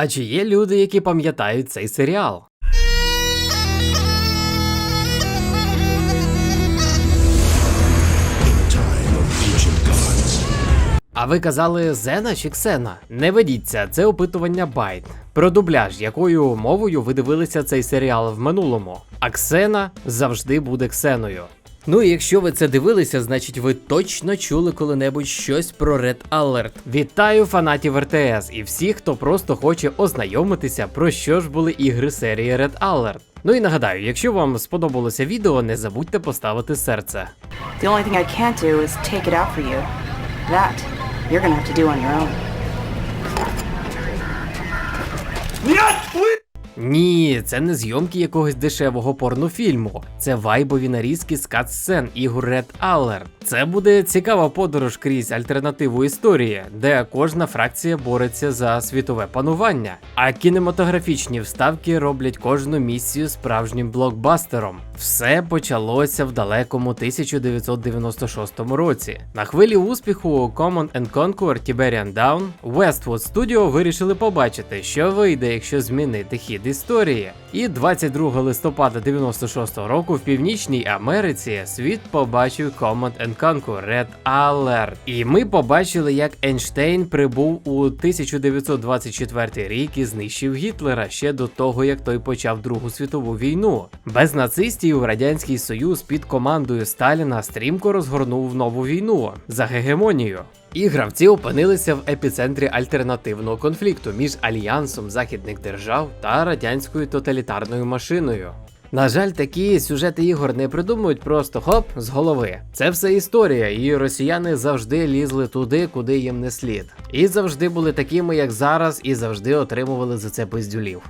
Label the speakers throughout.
Speaker 1: А чи є люди, які пам'ятають цей серіал? А ви казали Зена чи Ксена? Не ведіться, це опитування Байт. Про дубляж, якою мовою ви дивилися цей серіал в минулому. А Ксена завжди буде Ксеною. Ну і якщо ви це дивилися, значить ви точно чули коли-небудь щось про Red Alert. Вітаю фанатів РТС і всіх, хто просто хоче ознайомитися, про що ж були ігри серії Red Alert. Ну і нагадаю, якщо вам сподобалося відео, не забудьте поставити серце.
Speaker 2: The only thing I can't do is take it out for you. That you're gonna have to do on your own.
Speaker 1: Ні, це не зйомки якогось дешевого порнофільму. Це вайбові нарізки з катсцен ігор Red Alert. Це буде цікава подорож крізь альтернативу історії, де кожна фракція бореться за світове панування. А кінематографічні вставки роблять кожну місію справжнім блокбастером. Все почалося в далекому 1996 році. На хвилі успіху Command and Conquer Tiberian Down Westwood Studio вирішили побачити, що вийде, якщо змінити хід історії. І 22 листопада 96 року в Північній Америці світ побачив Command and Conquer Red Alert. І ми побачили, як Ейнштейн прибув у 1924 рік і знищив Гітлера ще до того, як той почав Другу світову війну. Без нацистів Радянський Союз під командою Сталіна стрімко розгорнув нову війну за гегемонію. І гравці опинилися в епіцентрі альтернативного конфлікту між альянсом західних держав та радянською тоталітарною машиною. На жаль, такі сюжети ігор не придумують просто хоп з голови. Це все історія, і росіяни завжди лізли туди, куди їм не слід. І завжди були такими, як зараз, і завжди отримували за це пиздюлів.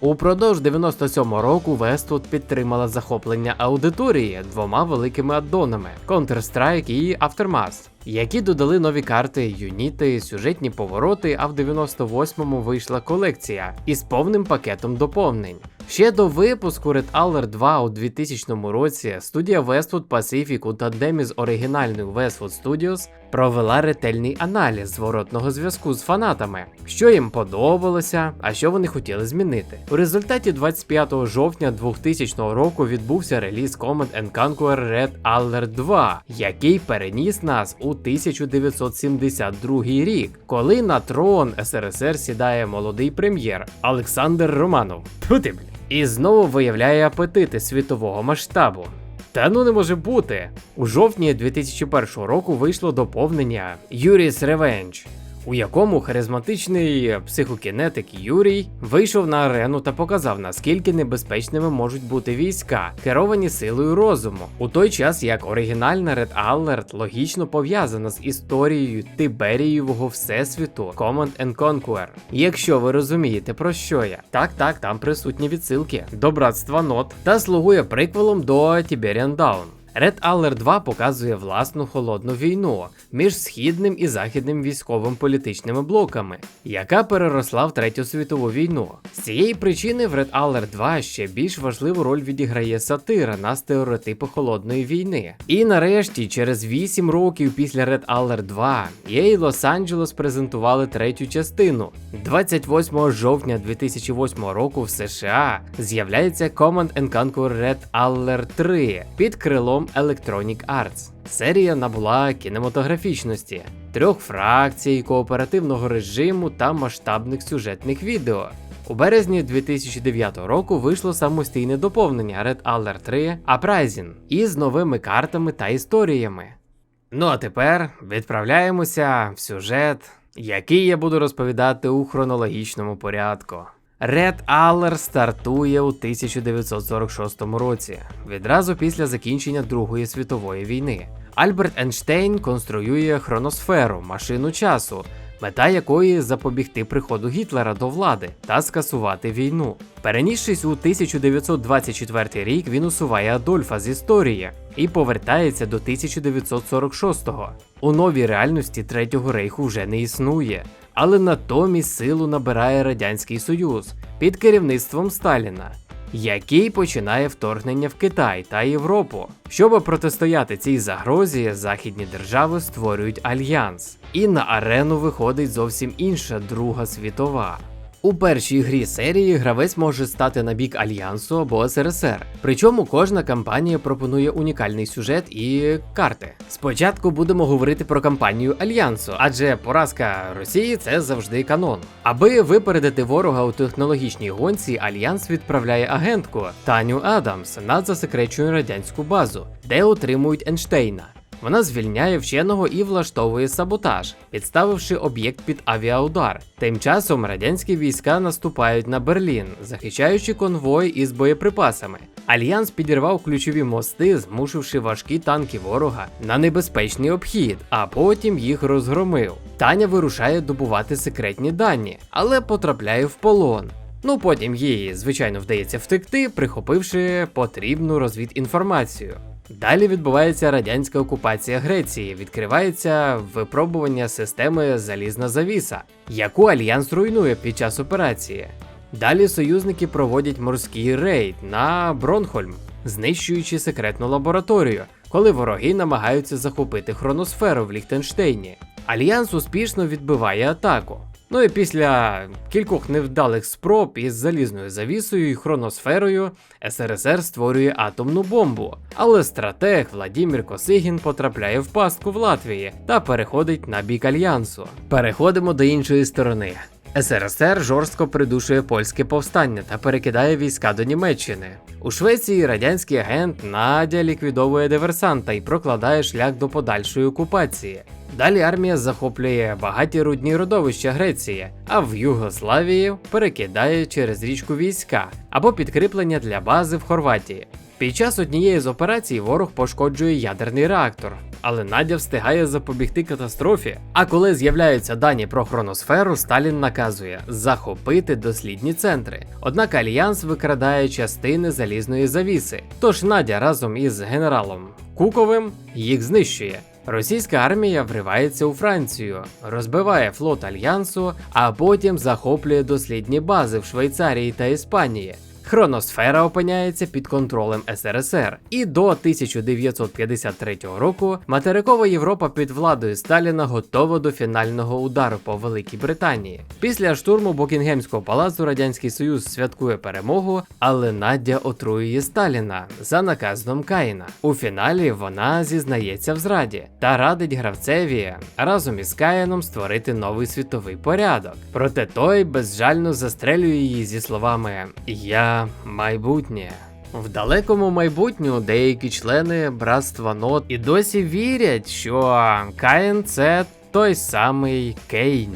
Speaker 1: Упродовж 97-го року Westwood підтримала захоплення аудиторії двома великими аддонами Counter-Strike і Aftermath, які додали нові карти, юніти, сюжетні повороти, а в 98-му вийшла колекція із повним пакетом доповнень. Ще до випуску Red Alert 2 у 2000 році студія Westwood Pacific у тандемі з оригінальною Westwood Studios провела ретельний аналіз зворотного зв'язку з фанатами, що їм подобалося, а що вони хотіли змінити. У результаті 25 жовтня 2000 року відбувся реліз Command and Conquer Red Alert 2, який переніс нас у 1972 рік, коли на трон СРСР сідає молодий прем'єр Олександр Романов. Блін. І знову виявляє апетити світового масштабу. Та ну не може бути. У жовтні 2001 року вийшло доповнення Юріс Revenge, у якому харизматичний психокінетик Юрій вийшов на арену та показав, наскільки небезпечними можуть бути війська, керовані силою розуму, у той час як оригінальна Red Alert логічно пов'язана з історією Тиберієвого всесвіту Command and Conquer. Якщо ви розумієте про що я, так так, там присутні відсилки до братства нот та слугує приквелом до Tiberian Dawn. Red Alert 2 показує власну холодну війну між східним і західним військовим політичними блоками, яка переросла в Третю світову війну. З цієї причини в Red Alert 2 ще більш важливу роль відіграє сатира на стереотипи холодної війни. І нарешті, через 8 років після Red Alert 2, EA і Лос-Анджелес презентували третю частину. 28 жовтня 2008 року в США з'являється Command and Conquer Red Alert 3 під крилом Electronic Arts. Серія набула кінематографічності, трьох фракцій, кооперативного режиму та масштабних сюжетних відео. У березні 2009 року вийшло самостійне доповнення Red Alert 3 Uprising із новими картами та історіями. Ну а тепер відправляємося в сюжет, який я буду розповідати у хронологічному порядку. Red Alert стартує у 1946 році, відразу після закінчення Другої світової війни. Альберт Ейнштейн конструює хроносферу, машину часу, мета якої запобігти приходу Гітлера до влади та скасувати війну. Перенісшись у 1924 рік, він усуває Адольфа з історії і повертається до 1946-го. У новій реальності Третього рейху вже не існує, але натомість силу набирає Радянський Союз під керівництвом Сталіна. Який починає вторгнення в Китай та Європу. Щоб протистояти цій загрозі, західні держави створюють альянс, і на арену виходить зовсім інша Друга світова. У першій грі серії гравець може стати на бік Альянсу або СРСР. Причому кожна кампанія пропонує унікальний сюжет і карти. Спочатку будемо говорити про кампанію Альянсу, адже поразка Росії це завжди канон. Аби випередити ворога у технологічній гонці, Альянс відправляє агентку Таню Адамс на засекречену радянську базу, де отримують Ейнштейна. Вона звільняє вченого і влаштовує саботаж, підставивши об'єкт під авіаудар. Тим часом радянські війська наступають на Берлін, захищаючи конвой із боєприпасами. Альянс підірвав ключові мости, змушивши важкі танки ворога на небезпечний обхід, а потім їх розгромив. Таня вирушає добувати секретні дані, але потрапляє в полон. Ну потім їй, звичайно, вдається втекти, прихопивши потрібну розвідінформацію. Далі відбувається радянська окупація Греції, відкривається випробування системи Залізна завіса, яку альянс руйнує під час операції. Далі союзники проводять морський рейд на Бронхольм, знищуючи секретну лабораторію, коли вороги намагаються захопити хроносферу в Ліхтенштейні. Альянс успішно відбиває атаку. Ну і після кількох невдалих спроб із залізною завісою і хроносферою СРСР створює атомну бомбу. Але стратег Владімір Косигін потрапляє в пастку в Латвії та переходить на бік альянсу. Переходимо до іншої сторони. СРСР жорстко придушує польське повстання та перекидає війська до Німеччини. У Швеції радянський агент Надя ліквідовує диверсанта і прокладає шлях до подальшої окупації. Далі армія захоплює багаті рудні родовища Греції, а в Югославії перекидає через річку війська або підкріплення для бази в Хорватії. Під час однієї з операцій ворог пошкоджує ядерний реактор, але Надя встигає запобігти катастрофі. А коли з'являються дані про хроносферу, Сталін наказує захопити дослідні центри. Однак альянс викрадає частини залізної завіси. Тож Надя разом із генералом Куковим їх знищує. Російська армія вривається у Францію, розбиває флот альянсу, а потім захоплює дослідні бази в Швейцарії та Іспанії. Хроносфера опиняється під контролем СРСР, і до 1953 року материкова Європа під владою Сталіна готова до фінального удару по Великій Британії. Після штурму Букінгемського палацу Радянський Союз святкує перемогу, але Надя отруює Сталіна за наказом Каїна. У фіналі вона зізнається в зраді та радить гравцеві разом із Каїном створити новий світовий порядок. Проте той безжально застрелює її зі словами Я майбутнє. В далекому майбутньому деякі члени братства Нот і досі вірять, що Каїн це той самий Кейн.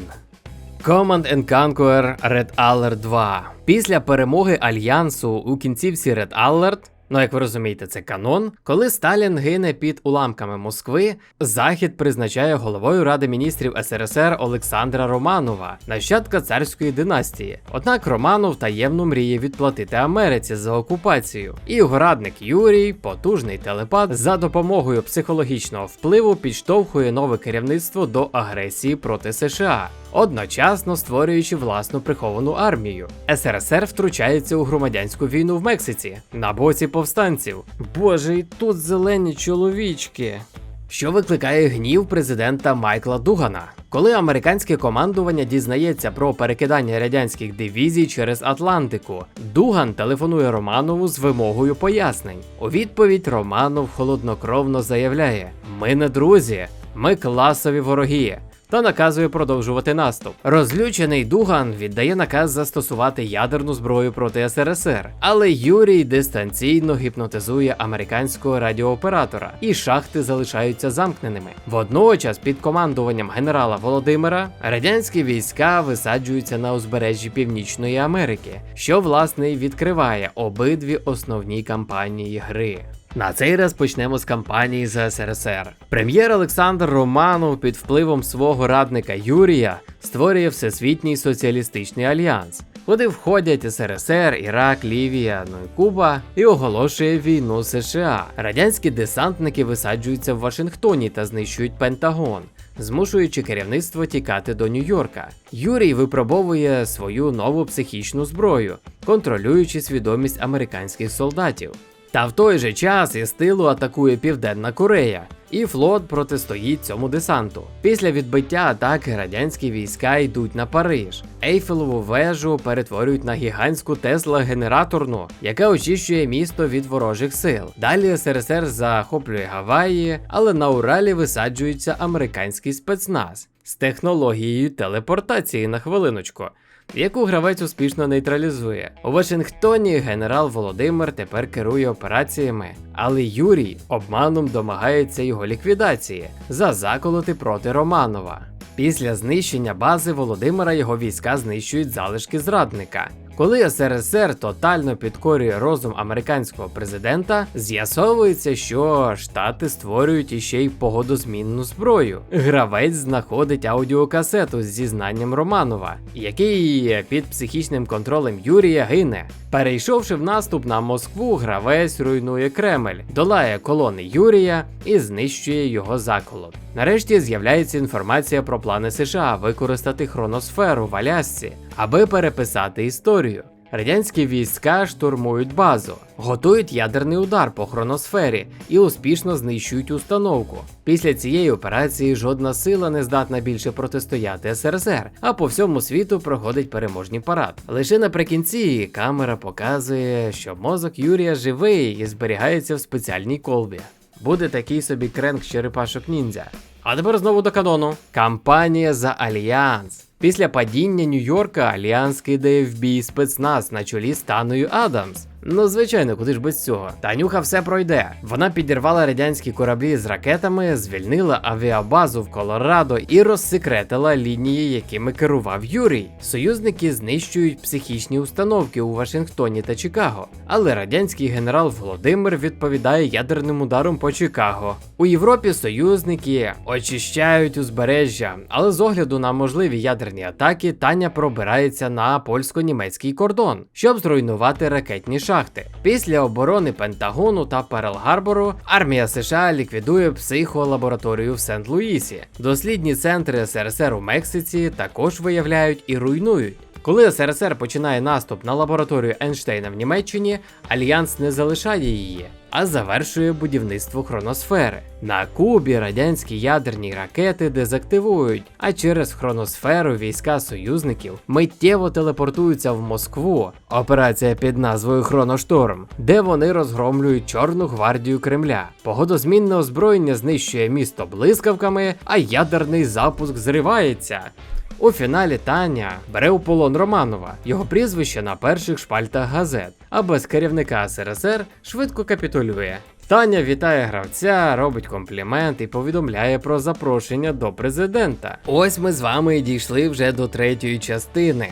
Speaker 1: Command and Conquer Red Alert 2. Після перемоги Альянсу у кінцівці Red Alert Ну, як ви розумієте, це канон. Коли Сталін гине під уламками Москви, Захід призначає головою Ради міністрів СРСР Олександра Романова, нащадка царської династії. Однак Романов таємно мріє відплатити Америці за окупацію. І його радник Юрій, потужний телепат, за допомогою психологічного впливу підштовхує нове керівництво до агресії проти США. Одночасно створюючи власну приховану армію. СРСР втручається у громадянську війну в Мексиці на боці повстанців. Боже, і тут зелені чоловічки. Що викликає гнів президента Майкла Дугана, коли американське командування дізнається про перекидання радянських дивізій через Атлантику, Дуган телефонує Романову з вимогою пояснень. У відповідь Романов холоднокровно заявляє: Ми не друзі, ми класові вороги та наказує продовжувати наступ. Розлючений Дуган віддає наказ застосувати ядерну зброю проти СРСР, але Юрій дистанційно гіпнотизує американського радіооператора, і шахти залишаються замкненими. Водночас, під командуванням генерала Володимира, радянські війська висаджуються на узбережжі Північної Америки, що власне відкриває обидві основні кампанії гри. На цей раз почнемо з кампанії за СРСР. Прем'єр Олександр Романов під впливом свого радника Юрія створює Всесвітній соціалістичний альянс, куди входять СРСР, Ірак, Лівія, ну і Куба, і оголошує війну США. Радянські десантники висаджуються в Вашингтоні та знищують Пентагон. Змушуючи керівництво тікати до Нью-Йорка, Юрій випробовує свою нову психічну зброю, контролюючи свідомість американських солдатів. Та в той же час із тилу атакує Південна Корея. І флот протистоїть цьому десанту. Після відбиття атаки радянські війська йдуть на Париж. Ейфелеву вежу перетворюють на гігантську Тесла генераторну, яка очищує місто від ворожих сил. Далі СРСР захоплює Гаваї, але на Уралі висаджується американський спецназ з технологією телепортації на хвилиночку яку гравець успішно нейтралізує. У Вашингтоні генерал Володимир тепер керує операціями, але Юрій обманом домагається його ліквідації за заколоти проти Романова. Після знищення бази Володимира його війська знищують залишки зрадника. Коли СРСР тотально підкорює розум американського президента, з'ясовується, що штати створюють іще й погодозмінну зброю. Гравець знаходить аудіокасету з зізнанням Романова, який під психічним контролем Юрія гине. Перейшовши в наступ на Москву, гравець руйнує Кремль, долає колони Юрія і знищує його заколот. Нарешті з'являється інформація про плани США використати хроносферу в Алясці, аби переписати історію. Радянські війська штурмують базу, готують ядерний удар по хроносфері і успішно знищують установку. Після цієї операції жодна сила не здатна більше протистояти СРСР, а по всьому світу проходить переможний парад. Лише наприкінці камера показує, що мозок Юрія живий і зберігається в спеціальній колбі. Буде такий собі кренк черепашок ніндзя. А тепер знову до канону. Кампанія за Альянс. Після падіння Нью-Йорка Альянс кидає в бій спецназ на чолі з Таною Адамс. Ну, звичайно, куди ж без цього. Танюха все пройде. Вона підірвала радянські кораблі з ракетами, звільнила авіабазу в Колорадо і розсекретила лінії, якими керував Юрій. Союзники знищують психічні установки у Вашингтоні та Чикаго. Але радянський генерал Володимир відповідає ядерним ударом по Чикаго. У Європі союзники очищають узбережжя, але з огляду на можливі ядерні атаки Таня пробирається на польсько-німецький кордон, щоб зруйнувати ракетні шахти. Після оборони Пентагону та Перл-Гарбору армія США ліквідує психолабораторію в Сент-Луїсі. Дослідні центри СРСР у Мексиці також виявляють і руйнують. Коли СРСР починає наступ на лабораторію Ейнштейна в Німеччині, Альянс не залишає її, а завершує будівництво хроносфери. На Кубі радянські ядерні ракети дезактивують, а через хроносферу війська союзників миттєво телепортуються в Москву. Операція під назвою Хроношторм, де вони розгромлюють Чорну гвардію Кремля. Погодозмінне озброєння знищує місто блискавками, а ядерний запуск зривається. У фіналі Таня бере у полон Романова, його прізвище на перших шпальтах газет, а без керівника СРСР швидко капітулює. Таня вітає гравця, робить комплімент і повідомляє про запрошення до президента. Ось ми з вами і дійшли вже до третьої частини.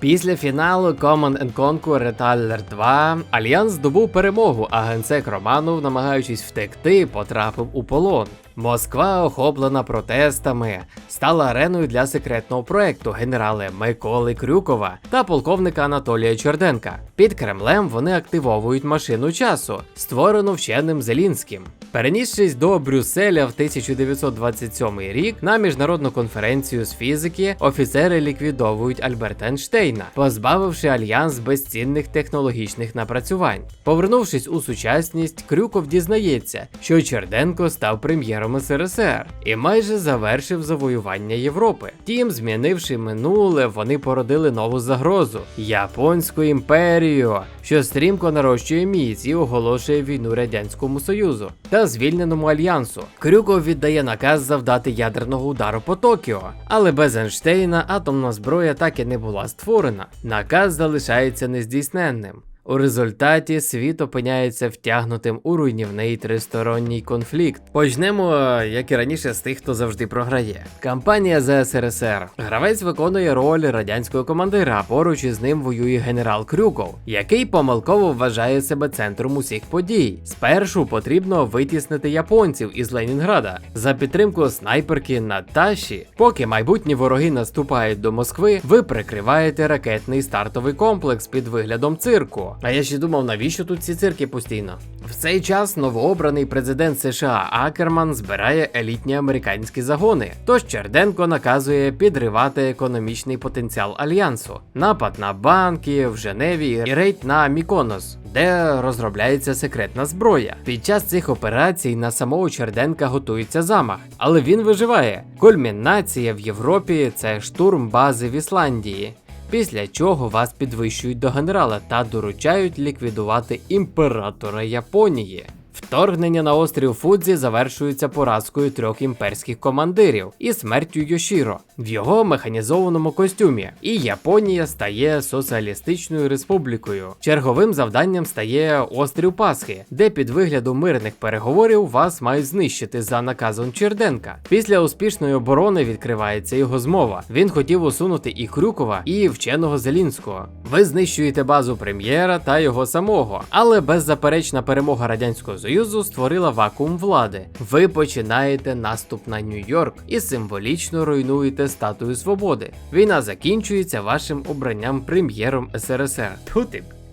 Speaker 1: Після фіналу Command and Conquer Retaller 2 Альянс здобув перемогу, а генсек Романов, намагаючись втекти, потрапив у полон. Москва, охоплена протестами, стала ареною для секретного проекту генерали Миколи Крюкова та полковника Анатолія Чорденка. Під Кремлем вони активовують машину часу, створену вченим Зелінським. Перенісшись до Брюсселя в 1927 рік на міжнародну конференцію з фізики, офіцери ліквідовують Альберта Ейнштейна, позбавивши альянс безцінних технологічних напрацювань. Повернувшись у сучасність, Крюков дізнається, що Черденко став прем'єром СРСР і майже завершив завоювання Європи. Тім, змінивши минуле, вони породили нову загрозу Японську імперію, що стрімко нарощує міць і оголошує війну радянському союзу та звільненому альянсу. Крюков віддає наказ завдати ядерного удару по Токіо, але без Ейнштейна атомна зброя так і не була створена. Наказ залишається нездійсненним. У результаті світ опиняється втягнутим у руйнівний тристоронній конфлікт. Почнемо, як і раніше, з тих, хто завжди програє. Кампанія за СРСР. Гравець виконує роль радянського командира, а поруч із ним воює генерал Крюков, який помилково вважає себе центром усіх подій. Спершу потрібно витіснити японців із Ленінграда за підтримку снайперки Наташі. Поки майбутні вороги наступають до Москви, ви прикриваєте ракетний стартовий комплекс під виглядом цирку. А я ще думав, навіщо тут ці цирки постійно? В цей час новообраний президент США Акерман збирає елітні американські загони. Тож Черденко наказує підривати економічний потенціал альянсу, напад на банки в Женеві і рейд на Міконос. Де розробляється секретна зброя. Під час цих операцій на самого Черденка готується замах, але він виживає. Кульмінація в Європі це штурм бази в Ісландії. Після чого вас підвищують до генерала та доручають ліквідувати імператора Японії. Вторгнення на острів Фудзі завершується поразкою трьох імперських командирів і смертю Йошіро в його механізованому костюмі. І Японія стає соціалістичною республікою. Черговим завданням стає острів Пасхи, де під виглядом мирних переговорів вас мають знищити за наказом Черденка. Після успішної оборони відкривається його змова. Він хотів усунути і Крюкова, і вченого Зелінського. Ви знищуєте базу прем'єра та його самого, але беззаперечна перемога радянського союзу створила вакуум влади. Ви починаєте наступ на Нью-Йорк і символічно руйнуєте статую свободи. Війна закінчується вашим обранням прем'єром СРСР. Тут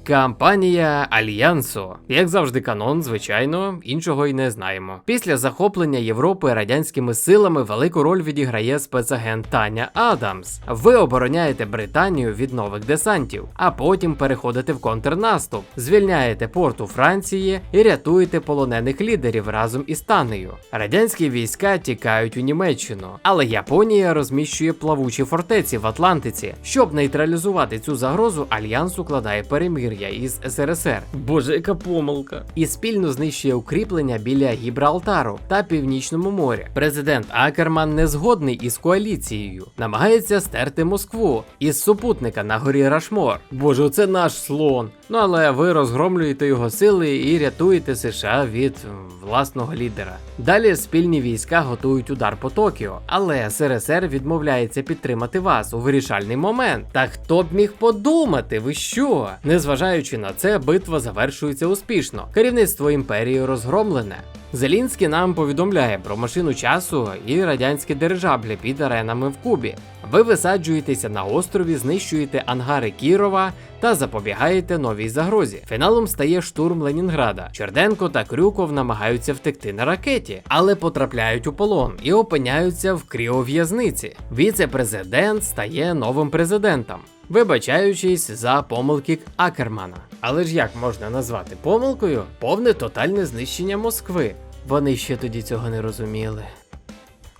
Speaker 1: Кампанія Альянсу. Як завжди, канон, звичайно, іншого й не знаємо. Після захоплення Європи радянськими силами велику роль відіграє спецагент Таня Адамс. Ви обороняєте Британію від нових десантів, а потім переходите в контрнаступ, звільняєте порт у Франції і рятуєте полонених лідерів разом із Танею. Радянські війська тікають у Німеччину, але Японія розміщує плавучі фортеці в Атлантиці. Щоб нейтралізувати цю загрозу, альянс укладає перемир'я із СРСР. Боже, яка помилка! І спільно знищує укріплення біля Гібралтару та Північному морі. Президент Акерман не згодний із коаліцією, намагається стерти Москву із супутника на горі Рашмор. Боже, це наш слон. Ну але ви розгромлюєте його сили і рятуєте США від власного лідера. Далі спільні війська готують удар по Токіо, але СРСР відмовляється підтримати вас у вирішальний момент. Та хто б міг подумати, ви що? Незважаючи на це, битва завершується успішно. Керівництво імперії розгромлене. Зелінський нам повідомляє про машину часу і радянські дирижаблі під аренами в Кубі. Ви висаджуєтеся на острові, знищуєте ангари Кірова та запобігаєте новій загрозі. Фіналом стає штурм Ленінграда. Черденко та Крюков намагаються втекти на ракеті, але потрапляють у полон і опиняються в кріов'язниці. Віце-президент стає новим президентом. Вибачаючись за помилки Акермана. Але ж як можна назвати помилкою повне тотальне знищення Москви? Вони ще тоді цього не розуміли.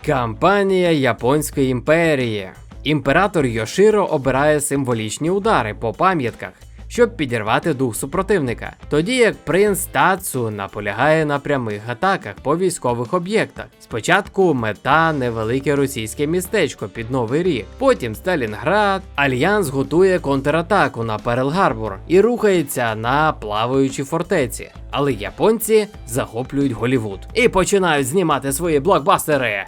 Speaker 1: Кампанія Японської імперії. Імператор Йоширо обирає символічні удари по пам'ятках, щоб підірвати дух супротивника, тоді як принц Тацу наполягає на прямих атаках по військових об'єктах. Спочатку мета невелике російське містечко під Новий Рік, потім Сталінград. Альянс готує контратаку на Перл-Гарбор і рухається на плаваючі фортеці. Але японці захоплюють Голівуд і починають знімати свої блокбастери.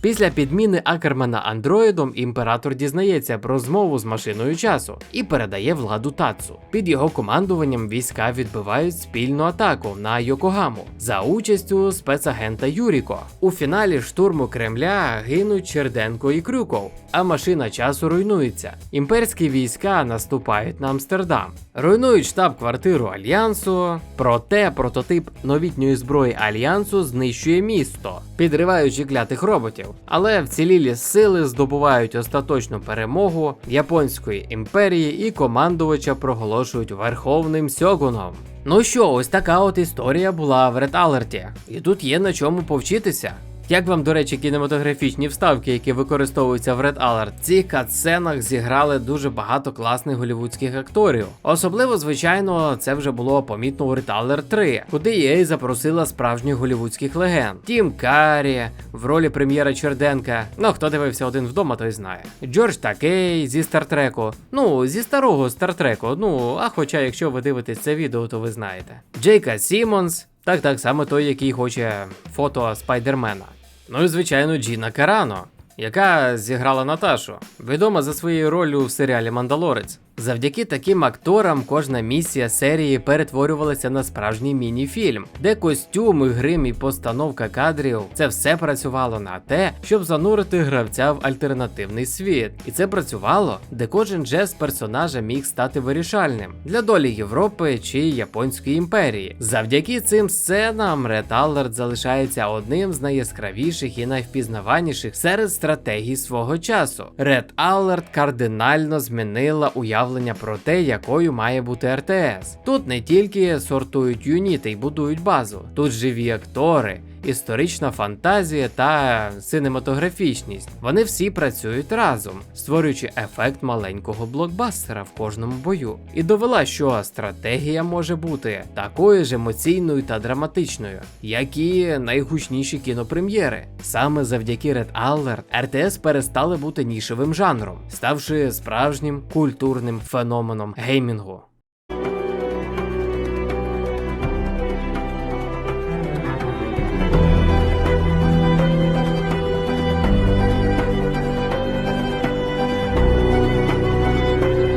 Speaker 1: Після підміни Акермана андроїдом імператор дізнається про змову з машиною часу і передає владу Тацу. Під його командуванням війська відбивають спільну атаку на Йокогаму за участю спецагента Юріко. У фіналі штурму Кремля гинуть Черденко і Крюков, а машина часу руйнується. Імперські війська наступають на Амстердам, руйнують штаб-квартиру Альянсу. Проте прототип новітньої зброї Альянсу знищує місто, підриваючи клятих роботів. Але вцілілі сили здобувають остаточну перемогу Японської імперії і командувача проголошують верховним сьогуном. Ну що, ось така от історія була в Red Alert. І тут є на чому повчитися. Як вам, до речі, кінематографічні вставки, які використовуються в Red Alert? В цих катсценах зіграли дуже багато класних голівудських акторів. Особливо, звичайно, це вже було помітно у Red Alert 3, куди EA запросила справжніх голівудських легенд. Тім Карі в ролі прем'єра Черденка. Ну хто дивився один вдома, той знає. Джордж Такей зі Стартреку. Ну, зі старого Стартреку. Ну, а хоча, якщо ви дивитесь це відео, то ви знаєте. Джейка Сімонс. Так, так саме той, який хоче фото Спайдермена. Ну і звичайно, Джіна Карано, яка зіграла Наташу, відома за своєю роллю в серіалі Мандалорець. Завдяки таким акторам кожна місія серії перетворювалася на справжній міні-фільм, де костюми, грим і постановка кадрів це все працювало на те, щоб занурити гравця в альтернативний світ. І це працювало, де кожен жест персонажа міг стати вирішальним для долі Європи чи Японської імперії. Завдяки цим сценам Red Alert залишається одним з найяскравіших і найвпізнаваніших серед стратегій свого часу. Red Alert кардинально змінила уявлення про те, якою має бути РТС. Тут не тільки сортують юніти й будують базу, тут живі актори. Історична фантазія та синематографічність. Вони всі працюють разом, створюючи ефект маленького блокбастера в кожному бою. І довела, що стратегія може бути такою ж емоційною та драматичною, як і найгучніші кінопрем'єри. Саме завдяки Red Alert РТС перестали бути нішевим жанром, ставши справжнім культурним феноменом геймінгу.